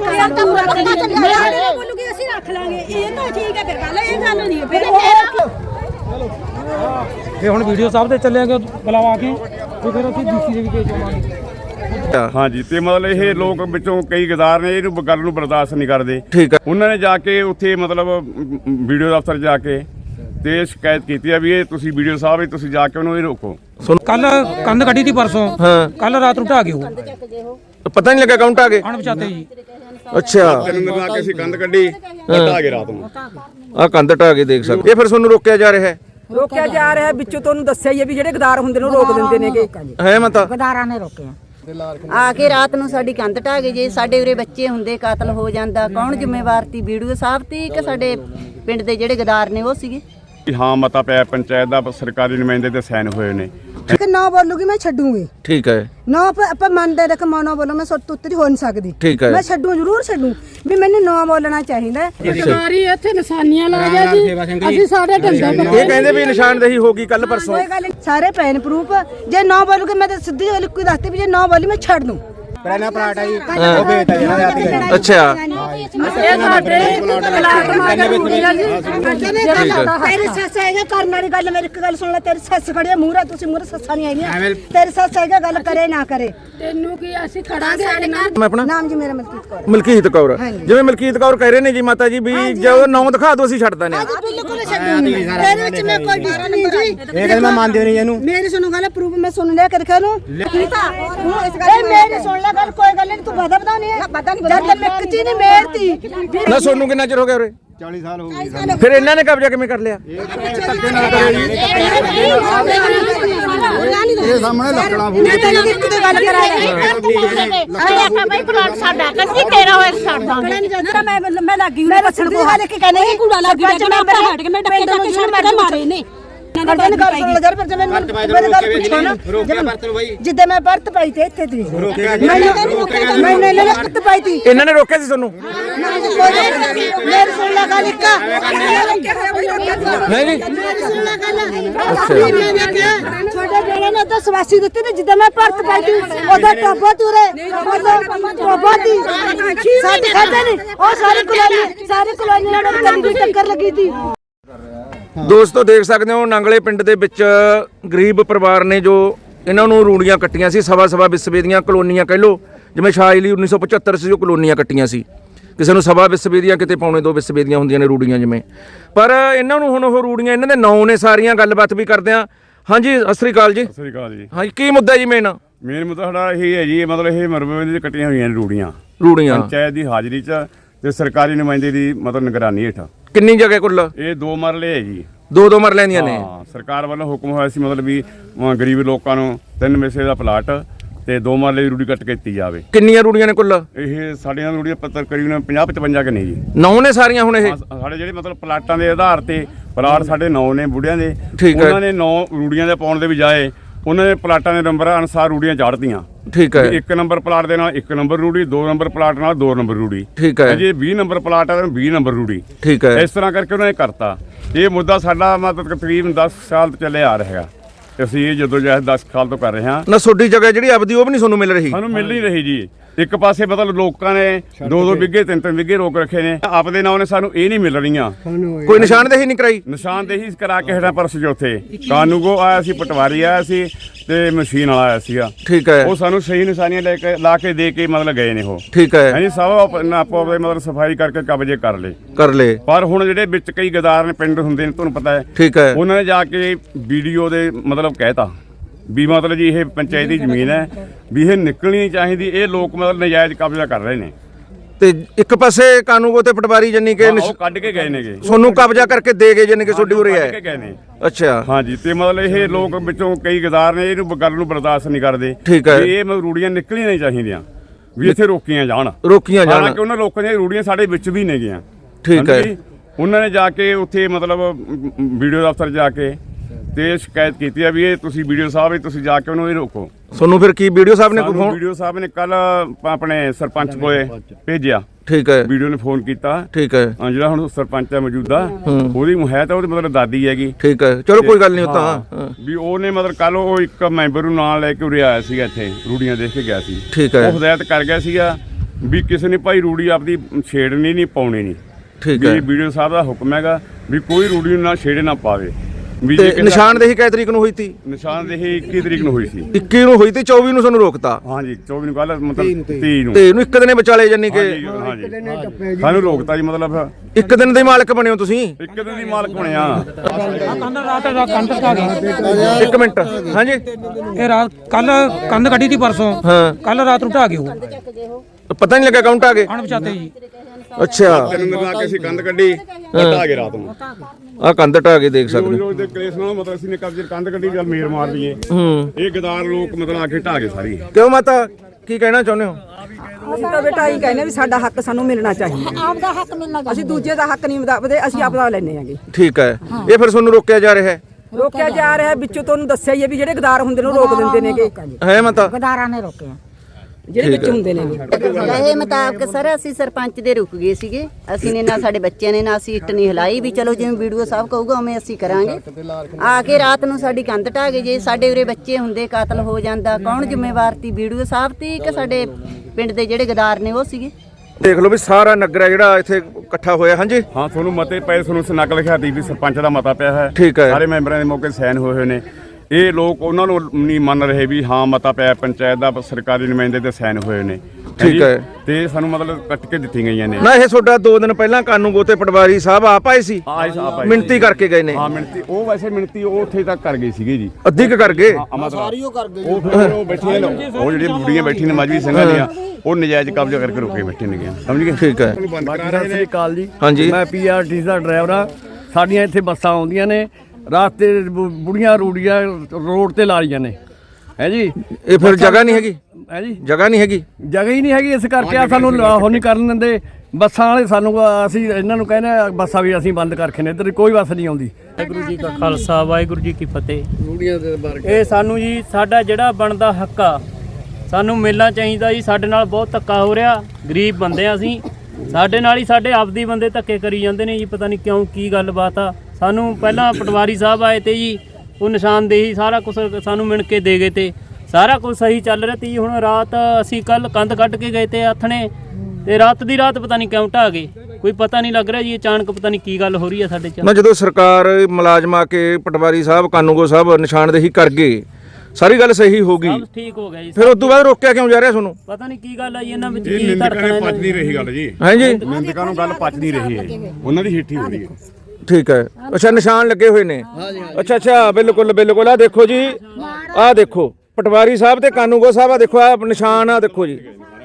ਮੈਂ ਬੋਲੂਗੀ ਅਸੀਂ ਰੱਖ ਲਾਂਗੇ। ਇਹ ਤਾਂ ਠੀਕ ਹੈ ਫਿਰ ਗੱਲ ਇਹ ਗੱਲ ਨਹੀਂ ਹੈ। ਫਿਰ ਤੇ ਹੁਣ ਵੀਡੀਓ ਸਾਹਿਬ ਤੇ ਚੱਲਿਆਗੇ ਬੁਲਾਵਾ ਕੇ ਤੇ ਫਿਰ ਅਸੀਂ ਡੀਸੀ ਦੇ ਵੀ ਭੇਜ ਦੇਵਾਂਗੇ ਹਾਂਜੀ ਤੇ ਮਤਲਬ ਇਹ ਲੋਕ ਵਿੱਚੋਂ ਕਈ ਗਦਾਰ ਨੇ ਇਹਨੂੰ ਗੱਲ ਨੂੰ ਬਰਦਾਸ਼ਤ ਨਹੀਂ ਕਰਦੇ। ਠੀਕ ਹੈ। ਉਹਨਾਂ ਨੇ ਜਾ ਕੇ ਉੱਥੇ ਮਤਲਬ ਵੀਡੀਓ ਦਫ਼ਤਰ ਜਾ ਕੇ ਤੇ ਸ਼ਿਕਾਇਤ ਕੀਤੀ ਆ ਵੀ ਇਹ ਤੁਸੀਂ ਵੀਡੀਓ ਸਾਹਿਬ ਇਹ ਤੁਸੀਂ ਜਾ ਕੇ ਉਹਨੂੰ ਇਹ ਰੋਕੋ। ਕੱਲ ਕੰਧ ਕੱਢੀ ਤੀ ਪਰਸੋਂ ਹਾਂ। ਕੱਲ ਰਾਤ ਨੂੰ ਢਾ ਗਏ ਉਹ। ਪਤਾ ਨਹੀਂ ਲੱਗਾ ਕਾਊਂਟ ਆ ਗਏ ਅਣਪਛਾਤੇ ਜੀ। ਅੱਛਾ। ਤਿੰਨ ਦਿਨ ਲਾ ਕੇ ਅਸੀਂ ਕੰਧ ਕੱਢੀ ਕੱਢਾ ਕੇ ਰਾਤ ਨੂੰ। ਆ। ਕੰਧ ਢਾ ਕੇ ਦੇਖ ਸਕਦੇ। ਇਹ ਫਿਰ ਤੁਹਾਨੂੰ ਰੋਕਿਆ ਜਾ ਰਿਹਾ ਹੈ? ਰੋਕਿਆ ਜਾ ਰਿਹਾ ਵਿੱਚੋਂ ਤੁਹਾਨੂੰ ਦੱਸਿਆ ਹੀ ਹੈ ਵੀ ਜਿਹੜੇ ਗਦਾਰ ਹੁੰਦੇ ਨੇ ਉਹ ਰੋਕ ਦਿੰਦੇ ਨੇਗੇ ਹੈ ਮਤਾ। ਗਦਾਰਾਂ ਨੇ ਰੋਕਿਆ। ਆ ਕੇ ਰਾਤ ਨੂੰ ਸਾਡੀ ਕੰਧ ਢਾਹ ਗਏ ਜੇ ਸਾਡੇ ਉਰੇ ਬੱਚੇ ਹੁੰਦੇ ਕਾਤਲ ਹੋ ਜਾਂਦਾ ਕੌਣ ਜ਼ਿੰਮੇਵਾਰ ਤੀ? ਵੀਡੀਓ ਸਾਹਿਬ ਤੀ ਕਿ ਸਾਡੇ ਪਿੰਡ ਦੇ ਜਿਹੜੇ ਗਦਾਰ ਨੇ ਉਹ ਸੀਗੇ? ਹਾਂ ਮਤਾ ਪਿਆ ਪੰਚਾਇਤ ਦਾ ਸਰਕਾਰੀ ਨੁਮਾਇੰਦੇ ਤੇ ਸਾਈਨ ਹੋਏ ਨੇ। ਕਿ ਨਾ ਬੋਲੂਗੀ ਮੈਂ ਛੱਡੂਗੀ। ਠੀਕ ਹੈ। ਨਾ ਆਪਾਂ ਮੰਨਦੇ ਦੇਖ ਮਾਂ ਬੋਲੋ ਮੈਂ ਸੁੱਤ ਉੱਤਰੀ ਹੋ ਨਹੀਂ ਸਕਦੀ। ਠੀਕ ਹੈ। ਮੈਂ ਛੱਡੂ ਜ਼ਰੂਰ ਛੱਡੂ। ਵੀ ਮੈਨੂੰ ਨਾ ਬੋਲਣਾ ਚਾਹੀਦਾ। ਹੈ। ਸਾਰੀ ਇੱਥੇ ਨਿਸ਼ਾਨੀਆਂ ਲਾ ਗਿਆ ਜੀ। ਅਸੀਂ ਸਾਡੇ ਢੰਡੇ ਇਹ ਕਹਿੰਦੇ ਵੀ ਨਿਸ਼ਾਨਦੇਹੀ ਹੋ ਗਈ ਕੱਲ ਪਰਸੋਂ। ਕੋਈ ਗੱਲ ਨੀ, ਸਾਰੇ ਪੈਨ ਪ੍ਰੂਫ ਜੇ ਨਾ ਬੋਲੂਗੀ ਮੈਂ ਤਾਂ ਸਿੱਧੀ ਲਿਖੀ ਦੱਸਤੀ ਵੀ ਜੇ ਨਾ ਬੋਲੀ ਮੈਂ ਛੱਡ। ਦੂੰ ਪਹਿਲਾਂ ਪਲਾਟ ਆਈ ਉਹ ਦੇ ਆਤੀ ਅੱਛਾ। ਇਹ ਸਾਡੇ ਪਲਾਟ ਮਾਰ ਕੁੜੀਆਂ ਜੀ। ਤੇਰੀ ਸੱਸ ਹੈਗਾ ਕਰਨ ਵਾਲੀ ਗੱਲ ਮੇਰੀ ਇੱਕ ਗੱਲ ਸੁਣ ਲੈ ਤੇਰੀ ਸੱਸ ਖੜੀ ਹੈ ਮੂਹਰੇ ਤੁਸੀਂ ਮੂਹਰੇ ਸੱਸਾਂ ਨਹੀਂ ਆਈਆਂ ਤੇਰੀ ਸੱਸ ਹੈਗਾ ਗੱਲ ਕਰੇ ਨਾ ਕਰੇ। ਤੈਨੂੰ ਕੀ ਅਸੀਂ ਖੜਾਂਗੇ ਸਾਡੇ ਨਾਲ? ਮੈਂ ਆਪਣਾ? ਨਾਮ ਜੀ ਮੇਰਾ ਮਲਕੀਤ ਕੌਰ। ਮਲਕੀਤ ਕੌਰ। ਜਿਵੇਂ ਮਲਕੀਤ ਕੌਰ ਕਹਿ ਰਹੇ ਨੇ ਜੀ ਮਾਤਾ ਜੀ ਵੀ ਜੇ ਉਹ ਨਾਮ ਦਿਖਾ ਦਿਓ ਅਸੀਂ ਛੱਡ ਦਿੰਦੇ ਹਾਂ। ਬਿਲਕੁਲ ਛੱਡੂਗੀ ਇਹਦੇ ਵਿੱਚ ਮੈਂ ਕੋਈ ਡਿਸਟ ਨਹੀਂ ਜੀ। ਇਹ ਕਹਿੰਦੇ ਮੈਂ ਮੰਨਦੇ ਨਹੀਂ ਇਹਨੂੰ। ਮੇਰੀ ਸੁਣੋ ਗੱਲ ਪ੍ਰੂਫ ਮੈਂ ਸੁਣ ਲਿਆ ਕਰ ਨੂੰ ਇਹ ਮੇਰੀ ਸੁਣ ਲੈ ਗੱਲ ਕੋਈ ਗੱਲ ਨਹੀਂ ਤੂੰ ਵਾਦਾ ਬਤਾਉਣੀ ਹੈ ਜਦ ਤੱਕ ਮੈਂ ਕੱਚੀ ਨਹੀਂ ਮੇਰਤੀ ਨਾ ਸੋਨੂੰ ਕਿੰਨਾ ਚਿਰ ਹੋ ਗਿਆ ਉਰੇ? 40 ਸਾਲ ਹੋ ਗਏ ਫਿਰ ਇਹਨਾਂ ਨੇ ਕਬਜ਼ਾ ਕਿਵੇਂ ਕਰ ਲਿਆ? ਇਹ ਸਾਹਮਣੇ ਲੱਕੜਾ ਫੂਕ ਮੈਂ ਤੈਨੂੰ ਇੱਕ ਤੇ ਗੱਲ ਕਰਾਂਗਾ ਬਈ ਪਲਾਟ ਸਾਡਾ ਕੰਨੀ ਤੇਰਾ ਹੋਇਆ ਛੱਡ ਦਾਂਗੇ। ਮੈਂ ਮੈਂ ਲੱਗੀ ਮੈਂ ਬੱਚਣ ਕੋ ਹਾਲੇ ਕੀ ਕਹਿੰਦੇ ਇਹ ਕੂੜਾ ਲੱਗ ਗਿਆ ਮੈਂ ਹਟ ਕੇ ਮੈਂ ਡੱਕੇ ਡੱਕੇ ਛੱਡ ਕੇ ਮਾਰੇ ਨੇ। ਸੁਣ ਮੇਰੀ ਗੱਲ ਪੁੱਛੋ ਨਾ ਜਿੱਦੇ ਮੈਂ ਪਾਈ ਤੇ ਇੱਥੇ ਪਾਈ ਤੀ। ਇਹਨਾਂ ਨੇ ਰੋਕਿਆ ਸੀ ਤੁਹਾਨੂੰ? ਮੇਰੀ ਸੁਣ ਲੈ ਗੱਲ ਇੱਕ। ਨਹੀਂ ਨਹੀਂ। ਮੇਰੀ ਸੁਣ ਲੈ ਗੱਲ। ਅੱਛਾ। ਮੈਂ ਦੇਖਿਆ ਛੋਟੇ ਬੇੜੇ ਨੇ ਤਾਂ ਸਵਾਸੀ ਦਿੱਤੀ ਤੇ ਜਿੱਦੇ ਮੈਂ ਵਰਤ ਪਾਈ ਤੀ ਉਹਦਾ ਟੋਬਾ ਤੁਰੇ ਉਹਦਾ ਟੋਬਾ ਤੀ। ਸਾਡੇ ਖਾਤੇ ਨੇ ਉਹ ਸਾਰੇ ਕਲੋਨੀ ਸਾਰੇ ਕਲੋਨੀ ਨਾਲ ਮੇਰੀ ਗਲੀ ਦੀ ਟੱਕਰ ਲੱਗੀ ਤੀ। ਦੋਸਤੋ ਦੇਖ ਸਕਦੇ ਹੋ ਨੰਗਲੇ ਪਿੰਡ ਦੇ ਵਿੱਚ ਗਰੀਬ ਪਰਿਵਾਰ ਨੇ ਜੋ ਇਹਨਾਂ ਨੂੰ ਰੂੜੀਆਂ ਕੱਟੀਆਂ ਸੀ ਸਵਾ ਸਵਾ ਵਿਸਵੇ ਦੀਆਂ ਕਲੋਨੀਆਂ ਕਹਿ ਲੋ ਜਿਵੇਂ ਸ਼ਾਇਲੀ 1975 ਸੀ ਜੋ ਕਲੋਨੀਆਂ ਕੱਟੀਆਂ ਸੀ। ਕਿਸੇ ਨੂੰ ਸਵਾ ਵਿਸਵੇ ਦੀਆਂ ਕਿਤੇ ਪੌਣੇ ਦੋ ਵਿਸਵੇ ਦੀਆਂ ਹੁੰਦੀਆਂ ਨੇ ਰੂੜੀਆਂ ਜਿਵੇਂ। ਪਰ ਇਹਨਾਂ ਨੂੰ ਹੁਣ ਉਹ ਰੂੜੀਆਂ ਇਹਨਾਂ ਦੇ ਨਾਂ ਨੇ ਸਾਰੀਆਂ ਗੱਲਬਾਤ ਵੀ ਕਰਦੇ ਆ ਹਾਂਜੀ ਸਤਿ ਸ੍ਰੀ ਅਕਾਲ ਜੀ। ਸਤਿ ਸ੍ਰੀ ਅਕਾਲ ਜੀ। ਹਾਂਜੀ ਕੀ ਮੁੱਦਾ ਜੀ ਮੇਨ? ਮੇਨ ਮੁੱਦਾ ਸਾਡਾ ਇਹ ਹੈ ਜੀ ਮਤਲਬ ਇਹ ਮਰਬੇ ਦੀ ਕੱਟੀਆਂ ਹੋਈਆਂ ਨੇ ਰੂੜੀਆਂ। ਰੂੜੀਆਂ। ਪੰਚਾਇਤ ਦੀ ਹਾਜ਼ਰੀ 'ਚ ਤੇ ਸਰਕਾਰੀ ਨੁਮਾਇੰਦੇ ਦੀ ਮਤਲਬ ਨਿਗਰਾਨੀ ਹੇਠ। ਕਿੰਨੀ ਜਗ੍ਹਾ ਕੁੱਲ? ਇਹ ਦੋ ਮਰਲੇ ਹੈ ਜੀ। ਦੋ ਦੋ ਮਰਲਿਆਂ ਦੀਆਂ ਨੇ। ਹਾਂ ਸਰਕਾਰ ਵੱਲੋਂ ਹੁਕਮ ਹੋਇਆ ਸੀ ਮਤਲਬ ਵੀ ਅਮ, ਗਰੀਬ ਲੋਕਾਂ ਨੂੰ ਤਿੰਨ ਮੇਸੇ ਦਾ ਪਲਾਟ ਤੇ ਦੋ ਮਰਲੇ ਦੀ ਰੂੜੀ ਕੱਟ ਕੇ ਦਿੱਤੀ ਜਾਵੇ। ਕਿੰਨੀਆਂ ਰੂੜੀਆਂ ਨੇ ਕੁੱਲ? ਇਹ ਸਾਡੀਆਂ ਰੂੜੀਆਂ ਪੱਤਰ ਕਰੀਬਨ 50 55 ਕਿ ਨਹੀਂ ਜੀ। ਨੌ ਨੇ ਸਾਰੀਆਂ ਹੁਣ ਇਹ? ਹਾਂ, ਸਾਡੇ ਜਿਹੜੇ ਮਤਲਬ ਪਲਾਟਾਂ ਦੇ ਆਧਾਰ ਤੇ ਪਲਾਟ ਸਾਡੇ ਨੌ ਨੇ ਬੁੜਿਆਂ ਦੇ। ਠੀਕ ਹੈ। ਉਹਨਾਂ ਨੇ ਨੌ ਰੂੜੀਆਂ ਦੇ ਪਾਉਣ ਦੇ ਬਜਾਏ ਉਹਨਾਂ ਨੇ ਪਲਾਟਾਂ ਦੇ ਨੰਬਰ ਅਨੁਸਾਰ ਰੂੜੀਆਂ ਚਾੜਤੀਆਂ। ਠੀਕ ਹੈ। ਇੱਕ ਨੰਬਰ ਪਲਾਟ ਦੇ ਨਾਲ ਇੱਕ ਨੰਬਰ ਰੂੜੀ ਦੋ ਨੰਬਰ ਪਲਾਟ ਨਾਲ ਦੋ ਨੰਬਰ ਰੂੜੀ। ਠੀਕ ਹੈ। ਜੇ 20 ਨੰਬਰ ਪਲਾਟ ਹੈ ਤਾਂ 20 ਨੰਬਰ ਰੂੜੀ। ਠੀਕ ਹੈ। ਇਸ ਤਰ੍ਹਾਂ ਕਰਕੇ ਉਹਨਾਂ ਨੇ ਕਰਤਾ। ਇਹ ਮੁੱਦਾ ਸਾਡਾ ਮਤਲਬ ਤਕਰੀਬਨ 10 ਸਾਲ ਤੋਂ ਚੱਲੇ ਆ ਰਿਹਾ। ਅਸੀਂ ਇਹ ਜਦੋਂ ਜਹਿ 10 ਸਾਲ ਤੋਂ ਕਰ ਰਹੇ ਹਾਂ। ਨਾ ਤੁਹਾਡੀ ਜਗ੍ਹਾ ਜਿਹੜੀ ਆਪਦੀ ਉਹ ਵੀ ਨਹੀਂ ਤੁਹਾਨੂੰ ਮਿਲ ਰਹੀ। ਸਾਨੂੰ ਮਿਲ ਨਹੀਂ ਰਹੀ ਜੀ। ਇੱਕ ਪਾਸੇ ਮਤਲਬ ਲੋਕਾਂ ਨੇ ਦੋ ਦੋ ਵਿੱਗੇ ਤਿੰਨ ਤਿੰਨ ਵਿੱਗੇ ਰੋਕ ਰੱਖੇ ਨੇ। ਆਪਦੇ ਨਾਂ ਨੇ ਸਾਨੂੰ ਇਹ ਨਹੀਂ ਮਿਲ ਰਹੀਆਂ। ਕੋਈ ਨਿਸ਼ਾਨਦੇਹੀ ਨਹੀਂ ਕਰਾਈ? ਨਿਸ਼ਾਨਦੇਹੀ ਕਰਾ ਕੇ ਹਟਾ ਪਰਸ ਚੌਥੇ ਕਾਨੂੰਗੋ ਆਇਆ ਸੀ ਪਟਵਾਰੀ ਆਇਆ ਸੀ ਤੇ ਮਸ਼ੀਨ ਵਾਲਾ ਆਇਆ ਸੀਗਾ। ਠੀਕ ਹੈ। ਉਹ ਸਾਨੂੰ ਸਹੀ ਨਿਸ਼ਾਨੀਆਂ ਲੈ ਕੇ ਲਾ ਕੇ ਦੇ ਕੇ ਮਤਲਬ ਗਏ ਨੇ ਉਹ। ਠੀਕ ਹੈ। ਹਾਂਜੀ ਸਭ ਆਪੋ ਆਪਣੇ ਮਤਲਬ ਸਫ਼ਾਈ ਕਰਕੇ ਕਬਜ਼ੇ ਕਰ ਲਏ। ਕਰ ਲੈ ਪਰ ਹੁਣ ਜਿਹੜੇ ਵਿੱਚ ਕਈ ਗਦਾਰ ਨੇ ਪਿੰਡ ਹੁੰਦੇ ਨੇ ਤੁਹਾਨੂੰ ਪਤਾ ਹੈ। ਠੀਕ ਹੈ। ਉਹਨਾਂ ਨੇ ਜਾ ਕੇ ਵੀਡੀਓ ਦੇ ਮਤਲਬ ਕਹਿਤਾ ਵੀ ਮਤਲਬ ਜੀ ਇਹ ਪੰਚਾਇਤ ਦੀ ਜ਼ਮੀਨ ਹੈ ਵੀ ਇਹ ਨਿਕਲਣੀ ਨਹੀਂ ਚਾਹੀਦੀ ਇਹ ਲੋਕ ਮਤਲਬ ਨਜਾਇਜ਼ ਕਬਜ਼ਾ ਕਰ ਰਹੇ ਨੇ। ਤੇ ਇੱਕ ਪਾਸੇ ਕਾਨੂੰਗੋ ਤੇ ਪਟਵਾਰੀ ਜੰਨੀ ਕੇ ਹਾਂ, ਉਹ ਕੱਢ ਕੇ ਗਏ ਨੇਗੇ। ਤੁਹਾਨੂੰ ਕਬਜ਼ਾ ਕਰਕੇ ਦੇ ਗਏ ਜੰਨੀ ਕਿ ਤੁਹਾਡੀ ਉਰੇ ਕੱਢ ਕੇ ਹੈ ਗਏ ਨੇ। ਅੱਛਾ। ਹਾਂਜੀ ਤੇ ਮਤਲਬ ਇਹ ਲੋਕ ਵਿੱਚੋਂ ਕਈ ਗਦਾਰ ਨੇ ਇਹਨੂੰ ਗੱਲ ਨੂੰ ਬਰਦਾਸ਼ਤ ਨਹੀਂ ਕਰਦੇ। ਠੀਕ ਹੈ। ਵੀ ਇਹ ਮਤਲਬ ਰੂੜੀਆਂ ਨਿਕਲਣੀਆਂ ਨਹੀਂ ਚਾਹੀਦੀਆਂ ਵੀ ਇੱਥੇ ਰੋਕੀਆਂ ਜਾਣ। ਰੋਕੀਆਂ ਜਾਣ। ਹਾਲਾਂਕਿ ਉਹਨਾਂ ਲੋਕਾਂ ਦੀਆਂ ਰੂੜੀਆਂ ਸਾਡੇ ਵਿੱਚ ਵੀ ਨੇਗੀਆਂ। ਠੀਕ ਹੈ। ਹਾਂਜੀ। ਉਹਨਾਂ ਨੇ ਜਾ ਕੇ ਉੱਥੇ ਮਤਲਬ ਵੀਡੀਓ ਦਫ਼ਤਰ ਜਾ ਕੇ ਤੇ ਸ਼ਿਕਾਇਤ ਕੀਤੀ ਆ ਵੀ ਇਹ ਤੁਸੀਂ ਵੀਡੀਓ ਸਾਹਿਬ ਇਹ ਤੁਸੀਂ ਜਾ ਕੇ ਉਹਨੂੰ ਇਹ ਰੋਕੋ। ਤੁਹਾਨੂੰ ਫਿਰ ਕੀ ਵੀਡੀਓ ਸਾਹਿਬ ਨੇ ਕੋਈ ਸਾਨੂੰ ਫੋਨ ਵੀਡੀਓ ਸਾਹਿਬ ਨੇ ਕੱਲ ਆਪਣੇ ਸਰਪੰਚ ਕੋਲੇ ਭੇਜਿਆ। ਠੀਕ ਹੈ। ਵੀਡੀਓ ਨੇ ਫੋਨ ਕੀਤਾ। ਠੀਕ ਹੈ। ਹਾਂ, ਜਿਹੜਾ ਹੁਣ ਸਰਪੰਚ ਹੈ ਮੌਜੂਦਾ ਉਹਦੀ ਹੈ ਤਾਂ ਉਹਦੀ ਮਤਲਬ ਦਾਦੀ ਹੈਗੀ। ਠੀਕ ਹੈ। ਚਲੋ ਕੋਈ ਗੱਲ ਨਹੀਂ ਉਹ ਤਾਂ ਹਾਂ, ਵੀ ਉਹਨੇ ਮਤਲਬ ਕੱਲ ਉਹ ਇੱਕ ਮੈਂਬਰ ਨੂੰ ਨਾਲ ਲੈ ਕੇ ਉਰੇ ਆਇਆ ਸੀਗਾ ਇੱਥੇ ਰੂੜੀਆਂ ਦੇਖ ਕੇ ਗਿਆ ਸੀ। ਠੀਕ ਹੈ। ਉਹ ਹਦਾਇਤ ਕਰ ਗਿਆ ਸੀਗਾ ਵੀ ਕਿਸੇ ਨੇ ਭਾਈ ਰੂੜੀ ਆਪਦੀ ਛੇੜਨੀ ਨਹੀਂ ਪਾਉਣੀ ਨਹੀਂ। ਠੀਕ ਹੈ। ਵੀ ਵੀਡੀਓ ਸਾਹਿਬ ਦਾ ਹੁਕਮ ਹੈਗਾ ਵੀ ਕੋਈ ਰੂੜੀ ਨੂੰ ਨਾ ਛੇੜੇ ਨਾ ਪਾਵੇ। ਵੀ ਤੇ ਕਿਸੇ- ਨਿਸ਼ਾਨਦੇਹੀ ਕਿਹ ਤਰੀਕ ਨੂੰ ਹੋਈ ਤੀ? ਨਿਸ਼ਾਨਦੇਹੀ 21 ਤਰੀਕ ਨੂੰ ਹੋਈ ਸੀ। 21 ਨੂੰ ਹੋਈ ਤੇ 24 ਨੂੰ ਤੁਹਾਨੂੰ ਰੋਕਤਾ। ਹਾਂਜੀ 24 ਨੂੰ ਕੱਲ ਮਤਲਬ 30 ਨੂੰ ਤੇ ਇਹਨੂੰ ਇੱਕ ਦਿਨੇ ਵਿਚਾਲੇ ਜਾਨੀ ਕਿ ਹਾਂਜੀ ਹਾਂਜੀ। ਸਾਨੂੰ ਰੋਕਤਾ ਜੀ ਮਤਲਬ ਇੱਕ ਦਿਨ ਦੇ ਮਾਲਕ ਬਣੇ ਹੋ ਤੁਸੀਂ? ਇੱਕ ਦਿਨ ਦੀ ਮਾਲਕ ਬਣਿਆ ਕੰਧ ਰਾਤ ਦਾ ਕੰਧ ਢਾ ਗਏ ਇੱਕ ਮਿੰਟ। ਹਾਂਜੀ। ਇਹ ਰਾਤ ਕੱਲ ਕੰਧ ਕੱਢੀ ਸੀ ਪਰਸੋਂ। ਹਾਂ। ਕੱਲ ਰਾਤ ਨੂੰ ਢਾ ਗਏ ਉਹ। ਪਤਾ ਨਹੀਂ ਲੱਗਾ ਕਾਊਂਟ ਆ ਗਏ। ਅਣਪਛਾਤੇ ਜੀ। ਅੱਛਾ। ਤਿੰਨ ਦਿਨ ਲਾ ਕੇ ਅਸੀਂ ਕੰਧ ਕੱਢੀ ਕੱਟਾ ਕੇ ਰਾਤ ਨੂੰ। ਆ ਕੰਧ ਢਾ ਕੇ ਦੇਖ ਸਕਦੇ ਹੋ। ਰੋਜ਼ ਦੇ ਕਲੇਸ਼ ਨਾਲ ਮਤਲਬ ਅਸੀਂ ਨੇ ਕਬਜ਼ੇ ਕੰਧ ਕੱਢੀ ਚੱਲ ਮੇਰ ਮਾਰ ਲਈਏ। ਹੂੰ। ਇਹ ਗਦਾਰ ਲੋਕ ਮਤਲਬ ਆ ਕੇ ਢਾ ਕੇ ਸਾਰੀ। ਕਿਉਂ ਮਾਤਾ? ਕੀ ਕਹਿਣਾ ਚਾਹੁੰਦੇ ਹੋ? ਅਸੀਂ ਤਾਂ ਬੇਟਾ ਹੀ ਕਹਿੰਦੇ ਵੀ ਸਾਡਾ ਹੱਕ ਸਾਨੂੰ ਮਿਲਣਾ ਚਾਹੀਦਾ। ਆਪਦਾ ਹੱਕ ਮਿਲਣਾ ਅਸੀਂ ਦੂਜੇ ਦਾ ਹੱਕ ਨਹੀਂ ਮਦਾਬਦੇ ਅਸੀਂ ਆਪਦਾ ਲੈਨੇ ਆਂਗੇ ਠੀਕ ਹੈ। ਇਹ ਫਿਰ ਤੁਹਾਨੂੰ ਰੋਕਿਆ ਜਾ ਰਿਹਾ ਹੈ? ਰੋਕਿਆ ਜਾ ਰਿਹਾ ਵਿੱਚੋਂ ਤੁਹਾਨੂੰ ਦੱਸਿਆ ਹੀ ਹੈ ਵੀ ਜਿਹੜੇ ਗਦਾਰ ਹੁੰਦੇ ਨੇ ਉਹ ਰੋਕ ਦਿੰਦੇ ਨੇਗੇ। ਹੈ ਮਾਤਾ? ਗਦਾਰਾਂ ਨੇ ਰੋਕਿਆ। ਜਿਹੜੇ ਵਿੱਚ ਹੁੰਦੇ ਨੇਗੇ ਕਹੇ ਮੁਤਾਬਕ ਸਰ ਅਸੀਂ ਸਰਪੰਚ ਦੇ ਰੁਕ ਗਏ ਸੀਗੇ। ਅਸੀਂ ਨੇ ਨਾ ਸਾਡੇ ਬੱਚਿਆਂ ਨੇ ਨਾ ਅਸੀਂ ਇੱਟ ਨਹੀਂ ਹਿਲਾਈ ਵੀ ਚਲੋ ਜਿਵੇਂ ਵੀਡੀਓ ਸਾਹਿਬ ਕਹੂਗਾ ਉਵੇਂ ਅਸੀਂ ਕਰਾਂਗੇ। ਆ ਕੇ ਰਾਤ ਨੂੰ ਸਾਡੀ ਕੰਧ ਢਾਹ ਗਏ ਜੇ ਸਾਡੇ ਉਰੇ ਬੱਚੇ ਹੁੰਦੇ ਕਾਤਲ ਹੋ ਜਾਂਦਾ ਕੌਣ ਜ਼ਿੰਮੇਵਾਰ ਤੀ ਵੀਡੀਓ ਸਾਹਿਬ ਤੀ ਕਿ ਸਾਡੇ ਪਿੰਡ ਦੇ ਜਿਹੜੇ ਗਦਾਰ ਨੇ ਉਹ ਸੀਗੇ। ਦੇਖ ਲਓ ਵੀ ਸਾਰਾ ਨਗਰ ਹੈ ਜਿਹੜਾ ਇੱਥੇ ਇਕੱਠਾ ਹੋਇਆ ਹਾਂਜੀ? ਹਾਂ ਤੁਹਾਨੂੰ ਮਤੇ ਪਏ ਤੁਹਾਨੂੰ ਸਨਕ ਲਿਖਿਆ ਦੀ ਵੀ ਸਰਪੰਚ ਦਾ ਮਤਾ ਪਿਆ ਹੈ। ਠੀਕ ਹੈ। ਸਾਰੇ ਮੈਂਬਰਾਂ ਦੇ ਮੌਕੇ ਸਾਈਨ ਹੋਏ ਹੋਏ ਨੇ। ਇਹ ਲੋਕ ਉਹਨਾਂ ਨੂੰ ਨਹੀਂ ਮੰਨ ਰਹੇ ਵੀ ਹਾਂ ਮਤਾ ਪਿਆ ਪੰਚਾਇਤ ਦਾ ਸਰਕਾਰੀ ਨੁਮਾਇੰਦੇ ਤੇ ਸਾਈਨ ਹੋਏ ਨੇ। ਠੀਕ ਹੈ। ਤੇ ਸਾਨੂੰ ਮਤਲਬ ਕੱਟ ਕੇ ਦਿੱਤੀਆਂ ਗਈਆਂ ਨੇ। ਨਾ ਇਹ ਤੁਹਾਡਾ 2 ਦਿਨ ਪਹਿਲਾਂ ਕਾਨੂੰਗੋ ਤੇ ਪਟਵਾਰੀ ਸਾਹਿਬ ਆਪ ਆਏ ਸੀ? ਆਏ ਸਾਹਿਬ ਆਏ ਮਿੰਤੀ ਕਰਕੇ ਗਏ ਨੇ। ਹਾਂ ਮਿੰਤੀ। ਉਹ ਵੈਸੇ ਮਿੰਤੀ ਉਹ ਉੱਥੇ ਤੱਕ ਕਰ ਗਈ ਸੀਗੀ ਜੀ। ਅੱਧੀ ਕੁ ਕਰ ਗਏ? ਸਾਰੀ ਉਹ ਕਰ ਗਏ ਉਹ ਫਿਰ ਉਹ ਬੈਠੀਆਂ ਨੇ। ਉਹ ਜਿਹੜੀਆਂ ਬੁੜੀਆਂ ਬੈਠੀਆਂ ਨੇ ਮਾਜਵੀ ਸਿੰਘਾਂ ਦੀਆਂ ਉਹ ਨਜਾਇਜ਼ ਕਬਜ਼ਾ ਕਰਕੇ ਰੋਕੇ ਬੈਠੇ ਨੇ। ਸਮਝ ਗਏ? ਠੀਕ ਹੈ। ਬੰਦ ਕਰਾ ਸਤਿ ਰਹੇ ਸ੍ਰੀ ਨੇ ਅਕਾਲ ਜੀ। ਹਾਂਜੀ। ਮੈਂ ਪੀਆਰਟੀ ਦਾ ਡਰਾਈਵਰ ਆ ਸਾਡੀਆਂ ਇੱਥੇ ਬੱਸਾਂ ਆਉਂਦੀਆਂ ਨੇ। ਰਾਸਤੇ ਬੁੜੀਆਂ ਰੂੜੀਆਂ ਰੋਡ ਤੇ ਲਾ ਰਹੀਆਂ ਨੇ। ਹੈ ਜੀ? ਇਹ ਫਿਰ ਜਗ੍ਹਾ ਨਹੀਂ ਹੈਗੀ? ਹੈ ਜੀ। ਜਗ੍ਹਾ ਨਹੀਂ ਹੈਗੀ? ਜਗ੍ਹਾ ਹੀ ਨਹੀਂ ਹੈਗੀ ਇਸ ਕਰਕੇ ਆ ਸਾਨੂੰ ਉਹ ਨਹੀਂ ਕਰਨ ਦਿੰਦੇ। ਬੱਸਾਂ ਵਾਲੇ ਸਾਨੂੰ ਅਸੀਂ ਇਹਨਾਂ ਨੂੰ ਕਹਿੰਦੇ ਆ, ਬੱਸਾਂ ਵੀ ਅਸੀਂ ਬੰਦ ਕਰਕੇ ਨੇ ਇੱਧਰ ਕੋਈ ਬੱਸ ਨਹੀਂ ਆਉਂਦੀ। ਵਾਹਿਗੁਰੂ ਜੀ ਕਾ ਖਾਲਸਾ ਵਾਹਿਗੁਰੂ ਜੀ ਕੀ ਫਤਿਹ। ਇਹ ਸਾਨੂੰ ਜੀ ਸਾਡਾ ਜਿਹੜਾ ਬਣਦਾ ਹੱਕ ਆ ਸਾਨੂੰ ਮਿਲਣਾ ਚਾਹੀਦਾ ਜੀ ਸਾਡੇ ਨਾਲ ਬਹੁਤ ਧੱਕਾ ਹੋ ਰਿਹਾ ਗਰੀਬ ਬੰਦੇ ਆ ਅਸੀਂ। ਸਾਡੇ ਨਾਲ ਹੀ ਸਾਡੇ ਆਪਦੀ ਬੰਦੇ ਧੱਕੇ ਕਰੀ ਜਾਂਦੇ ਨੇ ਜੀ ਪਤਾ ਨਹੀਂ ਕਿਉਂ ਕੀ ਗੱਲਬਾਤ ਆ। ਸਾਨੂੰ ਪਹਿਲਾਂ ਪਟਵਾਰੀ ਸਾਹਿਬ ਆਏ ਤੇ ਜੀ ਉਹ ਨਿਸ਼ਾਨਦੇਹੀ ਸਾਰਾ ਕੁਝ ਸਾਨੂੰ ਮਿਣ ਕੇ ਦੇ ਗਏ ਤੇ। ਸਾਰਾ ਕੁਝ ਸਹੀ ਚੱਲ ਰਿਹਾ ਤੀ ਜੀ। ਹੁਣ ਰਾਤ ਅਸੀਂ ਕੱਲ ਕੰਧ ਕੱਢ ਕੇ ਗਏ ਤੇ ਆਥਣੇ ਤੇ ਰਾਤ ਦੀ ਰਾਤ ਪਤਾ ਨਹੀਂ ਕਿਉਂ ਢਾਹ ਗਏ। ਕੋਈ ਪਤਾ ਨਹੀਂ ਲੱਗ ਰਿਹਾ ਜੀ ਅਚਾਨਕ ਪਤਾ ਨਹੀਂ ਕੀ ਗੱਲ ਹੋ ਰਹੀ ਆ ਸਾਡੇ ਚ। ਨਾ ਜਦੋਂ ਸਰਕਾਰ ਮੁਲਾਜ਼ਮ ਆ ਕੇ ਪਟਵਾਰੀ ਸਾਹਿਬ ਕਾਨੂੰਗੋ ਸਾਹਿਬ ਨਿਸ਼ਾਨਦੇਹੀ ਕਰ ਗਏ ਸਾਰੀ ਗੱਲ ਸਹੀ ਹੋ ਗਈ। ਸਭ ਠੀਕ ਹੋ ਗਿਆ ਜੀ ਫਿਰ ਉਸ ਤੋਂ ਬਾਅਦ ਰੋਕਿਆ ਕਿਉਂ ਜਾ ਰਿਹਾ ਤੁਹਾਨੂੰ? ਪਤਾ ਨਹੀਂ ਕੀ ਗੱਲ ਆ ਜੀ ਇਹਨਾਂ ਵਿੱਚ ਇਹ ਕੀ ਨਿੰਦਕਾਂ ਧੜਕਣ ਨੇ ਹੈ ਪਚ ਨਹੀਂ ਰਹੀ ਗੱਲ ਜੀ। ਹਾਂਜੀ ਨਿੰਦਕਾਂ ਨੂੰ ਗੱਲ ਪਚ ਨਹੀਂ ਰਹੀ ਹੈ ਉਹਨਾਂ ਦੀ ਹਿੱਠੀ ਹੋ ਰਹੀ ਹੈ। ਠੀਕ ਹੈ। ਅੱਛਾ ਨਿਸ਼ਾਨ ਲੱਗੇ ਹੋਏ ਨੇ। ਅੱਛਾ ਅੱਛਾ ਬਿਲਕੁਲ ਬਿਲਕੁਲ। ਆ ਦੇਖੋ ਜੀ। ਆ ਦੇਖੋ ਪਟਵਾਰੀ ਸਾਹਿਬ ਤੇ ਕਾਨੂੰਗੋ ਸਾਹਿਬ ਆ ਦੇਖੋ ਆ ਨਿਸ਼ਾਨ ਆ ਦੇਖੋ ਜੀ।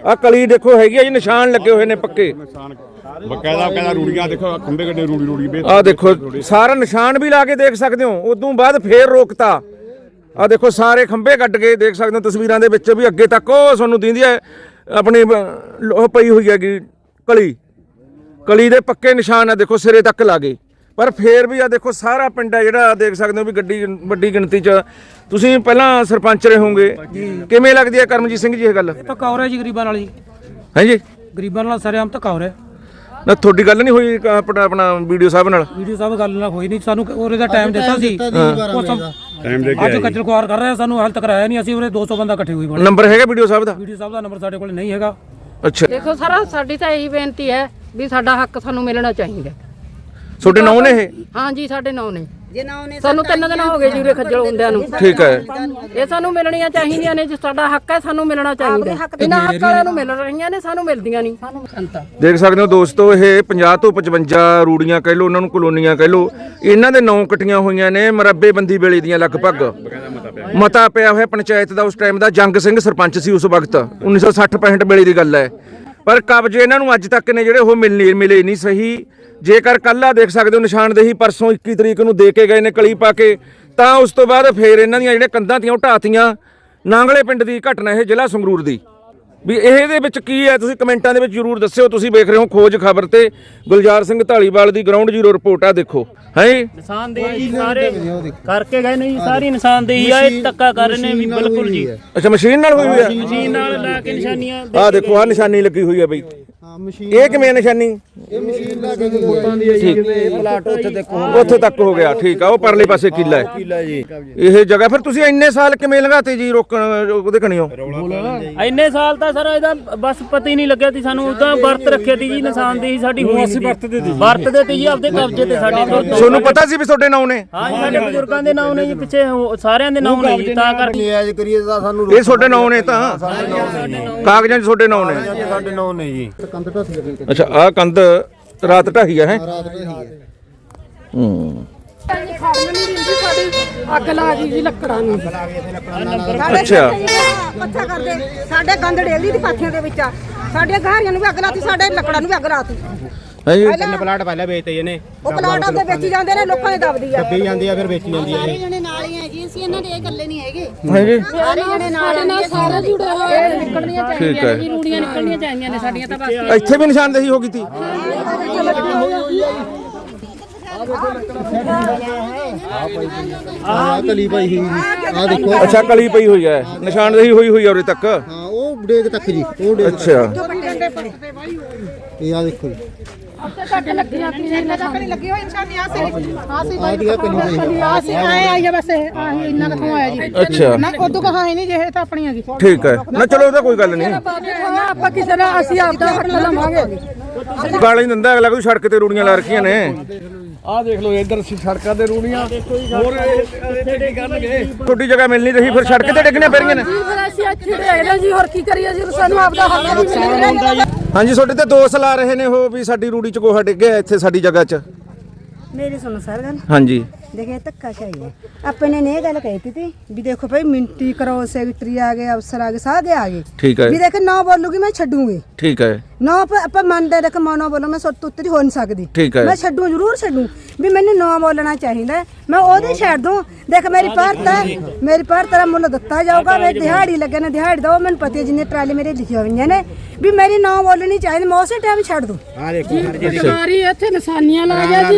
ਆ ਕਲੀ ਦੇਖੋ ਹੈਗੀ ਆ ਜੀ ਨਿਸ਼ਾਨ ਲੱਗੇ ਹੋਏ ਨੇ ਪੱਕੇ। ਬਕਾਇਦਾ ਕਹਿੰਦਾ ਰੂੜੀਆਂ ਦੇਖੋ ਆਹ ਖੰਭੇ ਗੱਡੇ ਰੂੜੀ ਰੂੜੀ ਬੇ ਆ ਦੇਖੋ ਸਾਰਾ ਨਿਸ਼ਾਨ ਵੀ ਲਾ ਕੇ ਦੇਖ ਸਕਦੇ ਹੋ। ਉਦੋਂ ਬਾਅਦ ਫੇਰ ਰੋਕਤਾ। ਆ ਦੇਖੋ ਸਾਰੇ ਖੰਭੇ ਕੱਢ ਕੇ ਦੇਖ ਸਕਦੇ ਹੋ ਤਸਵੀਰਾਂ ਦੇ ਵਿੱਚ ਵੀ ਅੱਗੇ ਤੱਕ। ਉਹ ਤੁਹਾਨੂੰ ਦਿੰਦੀ ਹੈ ਆਪਣੀ ਉਹ ਪਈ ਹੋਈ ਹੈਗੀ ਕਲੀ। ਕਲੀ ਦੇ ਪੱਕੇ ਨਿਸ਼ਾਨ ਆ ਦੇਖੋ ਸਿਰੇ ਤੱਕ ਲਾਗੇ। ਪਰ ਫੇਰ ਵੀ ਆ ਦੇਖੋ ਸਾਰਾ ਪਿੰਡ ਹੈ ਜਿਹੜਾ ਦੇਖ ਸਕਦੇ ਹੋ ਵੀ ਗੱਡੀ ਵੱਡੀ ਗਿਣਤੀ 'ਚ। ਤੁਸੀਂ ਪਹਿਲਾਂ ਸਰਪੰਚ ਰਹੇ ਹੋਵੋਗੇ। ਕਿਵੇਂ ਲੱਗਦੀ ਹੈ ਕਰਮਜੀਤ ਸਿੰਘ ਜੀ ਇਹ ਗੱਲ? ਧੱਕਾ ਹੋ ਜੀ ਗਰੀਬਾਂ ਨਾਲ ਜੀ। ਹੈ ਜੀ ਗਰੀਬਾਂ ਨਾਲ ਸਰੇਆਮ ਧੱਕਾ ਹੋ। ਨਾ ਤੁਹਾਡੀ ਗੱਲ ਨਹੀਂ ਹੋਈ ਆਪਣਾ ਆਪਣਾ ਵੀਡੀਓ ਸਾਹਿਬ ਨਾਲ? ਵੀਡੀਓ ਸਾਹਿਬ ਗੱਲ ਨਾਲ ਹੋਈ ਨਹੀਂ। ਸਾਨੂੰ ਉਹਦੇ ਦਾ ਟਾਈਮ ਦਿੱਤਾ ਸੀ। ਟਾਈਮ ਦੇ ਕੇ ਅੱਜ ਆਈ ਕੱਚਲ ਖੁਆਰ ਕਰ ਰਹੇ ਸਾਨੂੰ ਹਾਲ ਤੱਕ ਆਇਆ ਨਹੀਂ। ਅਸੀਂ ਉਰੇ 200 ਬੰਦਾ ਇਕੱਠੇ ਹੋਈ ਬਣ ਨੰਬਰ ਹੈਗਾ ਵੀਡੀਓ ਸਾਹਿਬ ਦਾ? ਵੀਡੀਓ ਸਾਹਿਬ ਦਾ ਨੰਬਰ ਸਾਡੇ ਕੋਲ ਨਹੀਂ ਹੈਗਾ। ਅੱਛਾ। ਦੇਖੋ ਸਾਰਾ ਸਾਡੀ ਤਾਂ ਇਹੀ ਬੇਨਤੀ ਹੈ ਵੀ ਸਾਡਾ ਹੱਕ ਸਾਨੂੰ ਮਿਲਣਾ ਚਾਹੀਦਾ। ਤੁਹਾਡੇ ਨਾਂ ਨੇ ਇਹ? ਹਾਂਜੀ ਸਾਡੇ ਨਾਂ ਨੇ। ਜੇ ਨਾ ਉਹਨੇ ਸਾਨੂੰ ਤਿੰਨ ਦਿਨ ਹੋ ਗਏ ਜੂਰੇ ਖੱਜਲ ਹੁੰਦਿਆਂ ਨੂੰ। ਠੀਕ ਹੈ। ਇਹ ਸਾਨੂੰ ਮਿਲਣੀਆਂ ਚਾਹੀਦੀਆਂ ਨੇ ਜੇ ਸਾਡਾ ਹੱਕ ਹੈ ਸਾਨੂੰ ਮਿਲਣਾ ਚਾਹੀਦਾ ਇਹਨਾਂ ਹੱਕ ਵਾਲਿਆਂ ਨੂੰ ਮਿਲ ਰਹੀਆਂ ਨੇ ਸਾਨੂੰ ਮਿਲਦੀਆਂ ਨਹੀਂ। ਸਾਨੂੰ ਸੰਤਾ ਦੇਖ ਸਕਦੇ ਹੋ ਦੋਸਤੋ ਇਹ 50 ਤੋਂ 55 ਰੂੜੀਆਂ ਕਹਿ ਲਓ ਉਹਨਾਂ ਨੂੰ ਕਲੋਨੀਆਂ ਕਹਿ ਲਓ ਇਹਨਾਂ ਦੇ ਨਾਂ ਕਟੀਆਂ ਹੋਈਆਂ ਨੇ ਮਰੱਬੇ ਬੰਦੀ ਵੇਲੇ ਦੀਆਂ ਲਗਭਗ। ਮਤਾ ਪਿਆ ਹੋਇਆ ਪੰਚਾਇਤ ਦਾ ਉਸ ਟਾਈਮ ਦਾ ਜੰਗ ਸਿੰਘ ਸਰਪੰਚ ਸੀ ਉਸ ਵਕਤ 1960 65 ਵੇਲੇ ਦੀ ਗੱਲ ਹੈ। ਪਰ ਕਬਜ਼ੇ ਇਹਨਾਂ ਨੂੰ ਅੱਜ ਤੱਕ ਨੇ ਜਿਹੜੇ ਉਹ ਮਿਲਨੇ ਮਿਲੇ ਨਹੀਂ ਸਹੀ ਜੇਕਰ ਕੱਲ ਦੇਖ ਸਕਦੇ ਹੋ, ਨਿਸ਼ਾਨਦੇਹੀ ਪਰਸੋਂ 21 ਤਰੀਕ ਨੂੰ ਦੇ ਕੇ ਗਏ ਨੇ ਕਲੀ ਪਾ ਕੇ, ਤਾਂ ਉਸ ਤੋਂ ਬਾਅਦ ਫੇਰ ਇਹਨਾਂ ਦੀਆਂ ਜਿਹੜੇ ਕੰਧਾਂ ਤੀਆਂ, ਉਹ ਢਾਤੀਆਂ ਨਾਂਗਲੇ ਪਿੰਡ ਦੀ ਘਟਨਾ ਇਹ ਜ਼ਿਲ੍ਹਾ ਸੰਗਰੂਰ ਦੀ। ਵੀ ਇਹਦੇ ਵਿੱਚ ਕੀ ਹੈ? ਤੁਸੀਂ ਕਮੈਂਟਾਂ ਦੇ ਵਿੱਚ ਜਰੂਰ ਦੱਸਿਓ। ਤੁਸੀਂ ਵੇਖ ਰਹੇ ਹੋ ਖੋਜ ਖਬਰ ਤੇ ਗੁਲਜ਼ਾਰ ਸਿੰਘ ਢਾਲੀਵਾਲ ਦੀ ਗਰਾਊਂਡ ਜ਼ੀਰੋ ਰਿਪੋਰਟ ਆ ਦੇਖੋ। ਹੈ ਨਿਸ਼ਾਨਦੇਹੀ ਸਾਰੇ ਕਰਕੇ ਗਏ ਨੇ ਜੀ ਸਾਰੀ ਨਿਸ਼ਾਨਦੇਹੀ ਆ ਇਹ ਧੱਕਾ ਕਰ ਰਹੇ ਨੇ ਵੀ ਬਿਲਕੁਲ ਜੀ। ਅੱਛਾ ਮਸ਼ੀਨ ਨਾਲ ਹੋਈ ਹੋਈ ਹੈ? ਮਸ਼ੀਨ ਨਾਲ ਲਾ ਕੇ ਨਿਸ਼ਾਨੀਆਂ ਆ ਦੇਖੋ ਆ ਨਿਸ਼ਾਨੀ ਲੱਗੀ ਹੋਈ ਹੈ ਬਈ। ਇਹ ਕਿਵੇਂ ਹੈ ਨਿਸ਼ਾਨੀ? ਇਹ ਮਸ਼ੀਨ ਲਾ ਕੇ ਠੀਕ ਪਲਾਟ ਉੱਥੇ ਦੇਖੋ ਉੱਥੇ ਤੱਕ ਹੋ ਗਿਆ ਠੀਕ ਆ ਉਹ ਪਰਲੇ ਪਾਸੇ ਕਿੱਲਾ ਹੈ। ਕਿਲਾ ਜੀ। ਇਹ ਜਗ੍ਹਾ ਫਿਰ ਤੁਸੀਂ ਇੰਨੇ ਸਾਲ ਕਿਵੇਂ ਲੰਘਾਤੇ ਜੀ ਰੋਕਣ ਉਹਦੇ ਕਣੀਓ ਇੰਨੇ ਸਾਲ ਤਾਂ ਦਾ ਸਰ ਇਹਦਾ ਬਸ ਪਤਾ ਹੀ ਨਹੀਂ ਲੱਗਿਆ ਸੀ ਸਾਨੂੰ ਉਦਾਂ ਵਰਤ ਰੱਖਿਆ ਸੀ ਜੀ ਨਿਸ਼ਾਨਦੇਹੀ ਸਾਡੀ ਹੋਈ ਅਸੀਂ ਨਹੀਂ ਵਰਤਦੇ ਸੀ। ਜੀ। ਵਰਤਦੇ ਤੇ ਜੀ ਆਪਦੇ ਕਬਜ਼ੇ ਤੇ ਸਾਡੇ ਤੋਂ ਤੁਹਾਨੂੰ ਪਤਾ ਸੀ ਵੀ ਤੁਹਾਡੇ ਨਾਂ ਨੇ? ਹਾਂ ਜੀ ਸਾਡੇ ਬਜ਼ੁਰਗਾਂ ਦੇ ਨਾਮ ਨੇ ਜੀ ਪਿੱਛੇ ਸਾਰਿਆਂ ਦੇ ਨਾਮ ਨੇ ਜੀ ਤਾਂ ਕਰਕੇ। ਨਿਆਜ ਕਰੀਏ ਤਾਂ ਸਾਨੂੰ ਇਹ ਤੁਹਾਡੇ ਨਾਂ ਨੇ ਤਾਂ? ਕਾਗਜ਼ਾਂ 'ਚ ਤੁਹਾਡੇ ਨਾਂ ਨੇ? ਸਾਡੇ ਨਾਂ ਨੇ ਜੀ। ਅੱਛਾ ਆਹ ਕੰਧ ਰਾਤ ਢਾਹੀ ਆ ਹੈ? ਹੂੰ। ਅੱਗ ਲਾ ਗਈ ਜੀ ਲੱਕੜਾਂ ਨੂੰ ਅੱਛਾ। ਪੱਥਾ ਕਰਦੇ। ਸਾਡੇ ਗੰਦ ਡੇਲੀ ਦੀ ਪਾਥੀਆਂ ਦੇ ਵਿੱਚ ਆ। ਸਾਡੇ ਘਾਰੀਆਂ ਨੂੰ ਵੀ ਅੱਗ ਲਾਤੀ ਸਾਡੇ ਲੱਕੜਾਂ ਨੂੰ ਵੀ ਅੱਗ ਲਾਤੀ। ਹੈ ਜੀ ਤਿੰਨ ਪਲਾਟ ਪਹਿਲਾਂ ਵੇਚਤੇ ਇਹਨੇ। ਉਹ ਪਲਾਟ ਆਪਦੇ ਵੇਚੀ ਜਾਂਦੇ ਨੇ ਲੋਕਾਂ ਦੇ ਦਬਦੀ ਆ। ਦੱਬੀ ਜਾਂਦੀ ਆ ਫਿਰ ਵੇਚੀ ਜਾਂਦੀ ਆ ਇਹ ਜਣੇ ਨਾਲ ਹੀ ਆ ਜੀ ਅਸੀਂ ਇਹਨਾਂ ਦੇ ਇਹ ਇਕੱਲੇ ਨਹੀਂ ਹੈਗੇ। ਹੈ ਜੀ। ਸਾਰੇ ਜਣੇ ਨਾਲ ਸਾਡੇ ਨਾਲ ਸਾਰੇ ਜੁੜੇ ਹੋਏ ਨੇ, ਨਿਕਲਣੀਆਂ ਠੀਕ ਚਾਹੀਦੀਆਂ ਹੈ। ਨੇ ਜੀ ਰੂੜੀਆਂ ਨਿਕਲਣੀਆਂ ਚਾਹੀਦੀਆਂ ਨੇ ਸਾਡੀਆਂ ਤਾਂ ਬਸ। ਇੱਥੇ ਵੀ ਨਿਸ਼ਾਨਦੇਹੀ ਹੋ ਗਈ ਤੀ। ਆ ਕਲੀ ਭਾਈ ਹੀ ਆ ਦੇਖੋ। ਅੱਛਾ ਕਲੀ ਪਈ ਹੋਈ ਹੈ। ਨਿਸ਼ਾਨਦੇਹੀ ਹੋਈ ਹੋਈ ਹੈ ਉਰੇ ਤੱਕ? ਹਾਂ ਉਹ ਡੇਗ ਤੱਕ ਜੀ ਉਹ ਡੇਗ ਅੱਛਾ। ਇਹ ਆ ਦੇਖੋ ਜੀ। ਹੋਈ ਜੀ ਅੱਛਾ ਨਾ ਉਦੋਂ ਕਹਾ ਨਹੀਂ ਜੇ। ਤਾਂ ਜੀ ਠੀਕ ਹੈ। ਨਾ ਚਲੋ ਉਹਦਾ ਕੋਈ ਗੱਲ ਨਹੀਂ। ਆਪਾਂ ਕਿਸੇ ਦਾ ਅਸੀਂ ਆਪਦਾ ਹੱਕ ਲਵਾਂਗੇ। ਗਾਲਾਂ ਹੀ ਦਿੰਦਾ ਅਗਲਾ ਕੋਈ ਸੜਕ ਤੇ ਰੂੜੀਆਂ ਲਾ ਰੱਖੀਆਂ ਨੇ। ਆਹ ਦੇਖ ਲਓ ਇੱਧਰ ਸੀ ਸੜਕਾਂ ਤੇ ਰੂੜੀਆਂ। ਹੋਰ ਇੱਥੇ ਕੀ ਕਰਨਗੇ ਛੋਟੀ ਜਗ੍ਹਾ ਮਿਲ ਨਹੀਂ ਰਹੀ ਫਿਰ ਸੜਕ ਤੇ ਡਿੱਗਣੀਆਂ ਪੈ ਰਹੀਆਂ ਨੇ ਫਿਰ ਅਸੀਂ ਇੱਥੇ ਰਹਿ ਰਹੇ ਜੀ ਹੋਰ ਕੀ ਕਰੀਏ ਜੀ ਸਾਨੂੰ ਆਪਦਾ ਹੱਕ ਵੀ ਮਿਲ ਰਿਹਾ ਹਾਂਜੀ ਤੁਹਾਡੇ ਤੇ ਦੋਸ਼ ਲਾ ਰਹੇ ਨੇ ਉਹ ਵੀ ਸਾਡੀ ਰੂੜੀ ਚ ਗੋਹਾ ਡਿੱਗਿਆ ਇੱਥੇ ਸਾਡੀ ਜਗ੍ਹਾ 'ਚ। ਮੇਰੀ ਸੁਣੋ ਸਰ ਗੱਲ ਹਾਂਜੀ। ਦੇਖੇ ਧੱਕਾ ਚਾਹੀਏ ਆਪਣੇ ਨੇ ਇਹ ਗੱਲ ਕਹੀ ਤੀ ਤੀ ਵੀ ਦੇਖੋ ਭਾਈ ਮਿੰਟੀ ਕਰੋ ਸੈਕਟਰੀ ਆ ਗਏ ਅਫਸਰ ਆ ਗਏ ਸਾਰੇ ਆ ਗਏ। ਠੀਕ ਹੈ। ਵੀ ਦੇਖ ਨਾ ਬੋਲੂਗੀ ਮੈਂ ਛੱਡੂਗੀ। ਠੀਕ ਹੈ। ਨਾ ਆਪਾਂ ਮੰਨਦੇ ਦੇਖ ਮਨੋ ਬੋਲੋ ਮੈਂ ਸੁੱਤ ਉੱਤਰੀ ਹੋ ਨਹੀਂ ਸਕਦੀ। ਠੀਕ ਹੈ। ਮੈਂ ਛੱਡੂ ਜ਼ਰੂਰ ਛੱਡੂ। ਵੀ ਮੈਨੂੰ ਨਾ ਬੋਲਣਾ ਚਾਹੀਦਾ। ਮੈਂ ਉਹਦੇ ਛੱਡ ਦੂੰ। ਦੇਖ ਮੇਰੀ ਪਰਤ ਹੈ। ਮੇਰੀ ਪਰਤ ਦਾ ਮੁੱਲ ਦਿੱਤਾ ਜਾਊਗਾ। ਮੈਂ ਦਿਹਾੜੀ ਲੱਗੇ ਨੇ ਦਿਹਾੜੀ ਦੋ ਮੈਨੂੰ ਪਤਾ ਹੈ ਜਿੰਨੇ ਟਰਾਲੀ ਮੇਰੇ ਲਿਖੀਆਂ ਹੋਈਆਂ ਨੇ। ਵੀ ਮੇਰੀ ਨਾ ਬੋਲਣੀ ਚਾਹੀਦੀ ਮੈਂ ਉਸੇ ਟਾਈਮ ਛੱਡ ਦੂੰ। ਆ ਦੇਖੋ ਸਰਕਾਰੀ ਇੱਥੇ ਨਿਸ਼ਾਨੀਆਂ ਲਾਇਆ ਜੀ।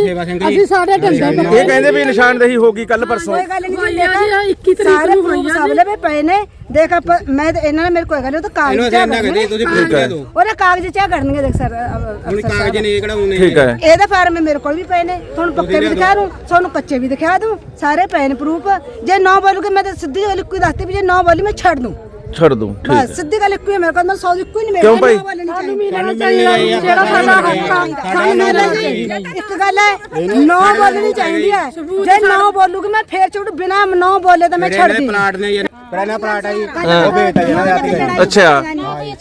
ਅਸੀਂ ਸਾਡੇ ਢੰਡੇ ਇਹ ਕਹਿੰਦੇ ਵੀ ਨਿਸ਼ਾਨਦੇਹੀ ਹੋ ਗਈ ਕੱਲ ਪਰਸੋਂ। ਕੋਈ ਗੱਲ ਨਹੀਂ ਹੋਈਆਂ ਜੀ, 21 ਤਰੀਕ ਸਾਰੇ ਨੂੰ ਪ੍ਰੂਫ ਹੋਈਆਂ ਸਭ ਲਵੇ ਪਏ ਨੇ। ਦੇਖ ਮੈਂ ਤਾਂ ਇਹਨਾਂ ਨਾਲ ਮੇਰੇ ਕੋਈ ਗੱਲ ਨਹੀਂ ਉਹ ਤਾਂ ਕਾਗਜ਼ ਇਹਨੂੰ ਚਾ ਅਸੀਂ ਇੰਨਾ ਕਹਿੰਦੇ ਤੁਸੀਂ ਪ੍ਰੂਫ ਦੇ ਦਿਓ। ਉਹਦਾ ਕਾਗਜ਼ ਚਾ ਕਰਨਗੇ ਦੇਖ ਸਰ ਹੁਣ। ਕਾਗਜ਼ ਨੇ ਕਿਹੜਾ ਉਹਨੇ ਠੀਕ ਹੈ। ਇਹਦਾ ਫਾਰਮ ਮੇਰੇ ਕੋਲ ਵੀ ਪਏ ਨੇ ਤੁਹਾਨੂੰ ਪੱਕੇ ਵੀ ਦਿਖਾ ਦੂੰ ਤੁਹਾਨੂੰ ਕੱਚੇ ਵੀ ਦਿਖਾ ਦੂੰ ਸਾਰੇ ਪਏ ਨੇ ਪ੍ਰੂਫ ਜੇ ਨਾ ਬੋਲੂਗੇ ਮੈਂ ਤਾਂ ਸਿੱਧੀ ਗੱਲ ਇੱਕੋ ਹੀ ਦੱਸਤੀ ਵੀ ਜੇ ਨਾ ਬੋਲੀ ਮੈਂ ਛੱਡ ਦੂੰ। ਛੱਡ ਦੂੰ ਠੀਕ ਬਸ ਸਿੱਧੀ ਗੱਲ ਇੱਕੋ ਹੀ ਹੈ ਮੇਰੇ ਕੋਲ ਮੈਂ ਸੌ ਇੱਕੋ ਹੀ ਨਹੀਂ ਮੇਰੇ ਕਿਉਂ ਕੋਲ, ਭਾਈ? ਨਾ ਬੋਲਣੀ ਚਾਹੀਦੀ। ਮਿਲਣਾ ਚਾਹੀਦਾ ਜੀ, ਜਿਹੜਾ ਸਾਡਾ ਹੱਕ ਆ। ਸਾਨੂੰ ਮਿਲਣਾ ਚਾਹੀਦਾ ਇੱਕ ਗੱਲ ਹੈ ਨਾ ਬੋਲਣੀ ਚਾਹੀਦੀ ਹੈ। ਜੇ ਨਾ ਬੋਲੂਗੀ ਮੈਂ ਫੇਰ ਛੋੜ ਬਿਨਾ ਨਾ ਬੋਲੇ ਤਾਂ ਮੈਂ ਛੱਡ ਦੀ ਪਲਾਟ ਨੇ ਇਹ ਪਹਿਲਾਂ ਪਲਾਟ ਆ ਜੀ। ਉਹ ਵੇਚਤਾ ਜਿਹਨਾਂ ਦੇ ਅੱਛਾ। ਇਹ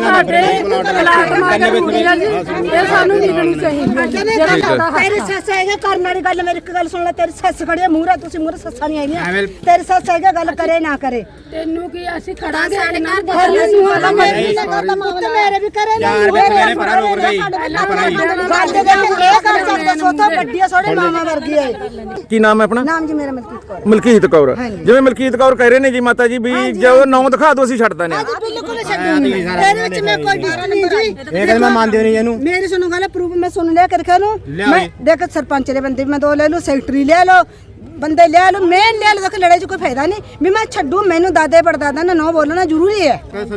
ਸਾਡੇ ਪਲਾਟ ਮਾਰ ਰੂੜੀਆਂ ਜੀ। ਇਹ ਸਾਨੂੰ ਮਿਲਣੀ ਚਾਹੀਦੀ। ਜਿਹੜਾ ਸਾਡਾ ਹੱਕ ਤੇਰੀ ਸੱਸ ਹੈਗਾ ਕਰਨ ਵਾਲੀ ਗੱਲ ਮੇਰੀ ਇੱਕ ਗੱਲ ਸੁਣ ਲੈ ਤੇਰੀ ਸੱਸ ਖੜੀ ਹੈ ਮੂਹਰੇ ਤੁਸੀਂ ਮੂਹਰੇ ਸੱਸਾਂ ਨਹੀਂ ਆਈਆਂ ਐਵੇਂ- ਤੇਰੀ ਸੱਸ ਹੈਗਾ ਗੱਲ ਕਰੇ ਨਾ ਕਰੇ। ਤੈਨੂੰ ਕੀ ਅਸੀਂ ਖੜਾਂਗੇ? ਇਹਨਾਂ ਹਰ ਨੂੰ ਦਾ ਮੇਰੇ ਪੁੱਤ ਮੇਰੇ ਵੀ ਕਰੇ ਨਾ ਯਾਰ ਵੀ ਮੇਰੇ ਪਰਾਂ ਰੋਕ ਗਈ। ਗੱਲ ਦੇ ਦੇਖ ਇਹ ਕਰ ਸਕਦਾ ਸੋਤੋਂ ਵੱਡੀ ਹੈ ਸੋੜੇ ਮਾਮਾ ਵਰਗੀ ਹੈ ਕੀ ਨਾਮ ਹੈ ਆਪਣਾ? ਨਾਮ ਜੀ ਮੇਰਾ ਮਲਕੀਤ ਕੌਰ। ਮਲਕੀਤ ਕੌਰ। ਜਿਵੇਂ ਮਲਕੀਤ ਕੌਰ ਕਹਿ ਰਹੇ ਨੇ ਜੀ ਮਾਤਾ ਜੀ ਵੀ ਜੋ ਨਾਂ ਦਿਖਾ ਦਿਓ ਅਸੀਂ ਛੱਡ ਦਿੰਦੇ ਹਾਂ। ਅੱਜ ਬਿਲਕੁਲ ਛੱਡੂਗੀ ਇਹਦੇ ਵਿੱਚ ਮੈਂ ਕੋਈ ਡਰ ਨਹੀਂ ਜੀ। ਇਹ ਕਹਿੰਦੇ ਮੈਂ ਮੰਨਦੇ ਨਹੀਂ ਇਹਨੂੰ। ਮੇਰੀ ਸੁਣੋ ਗੱਲ ਪ੍ਰੂਫ ਮੈਂ ਸੁਣ ਲਿਆ ਕਰਕੇ ਨੂੰ? ਲਿਆਓ ਮੈਂ। ਦੇਖ ਸਰਪੰਚ ਦੇ ਬੰਦੇ ਵੀ ਮੈਂ ਦੋ ਲੈ ਲੂ ਸੈਕਟਰੀ ਲੈ ਲਓ ਬੰਦੇ ਲੈ ਲਓ ਮੈਂ ਲੈ ਲਓ ਦੇਖ ਲੜਾਈ 'ਚ ਕੋਈ ਫਾਇਦਾ ਨਹੀਂ। ਵੀ ਮੈਂ ਛੱਡੂ ਮੈਨੂੰ ਦਾਦੇ ਪੜਦਾਦਾ ਨੇ ਨੋ ਬੋਲਣਾ ਜ਼ਰੂਰੀ ਹੈ।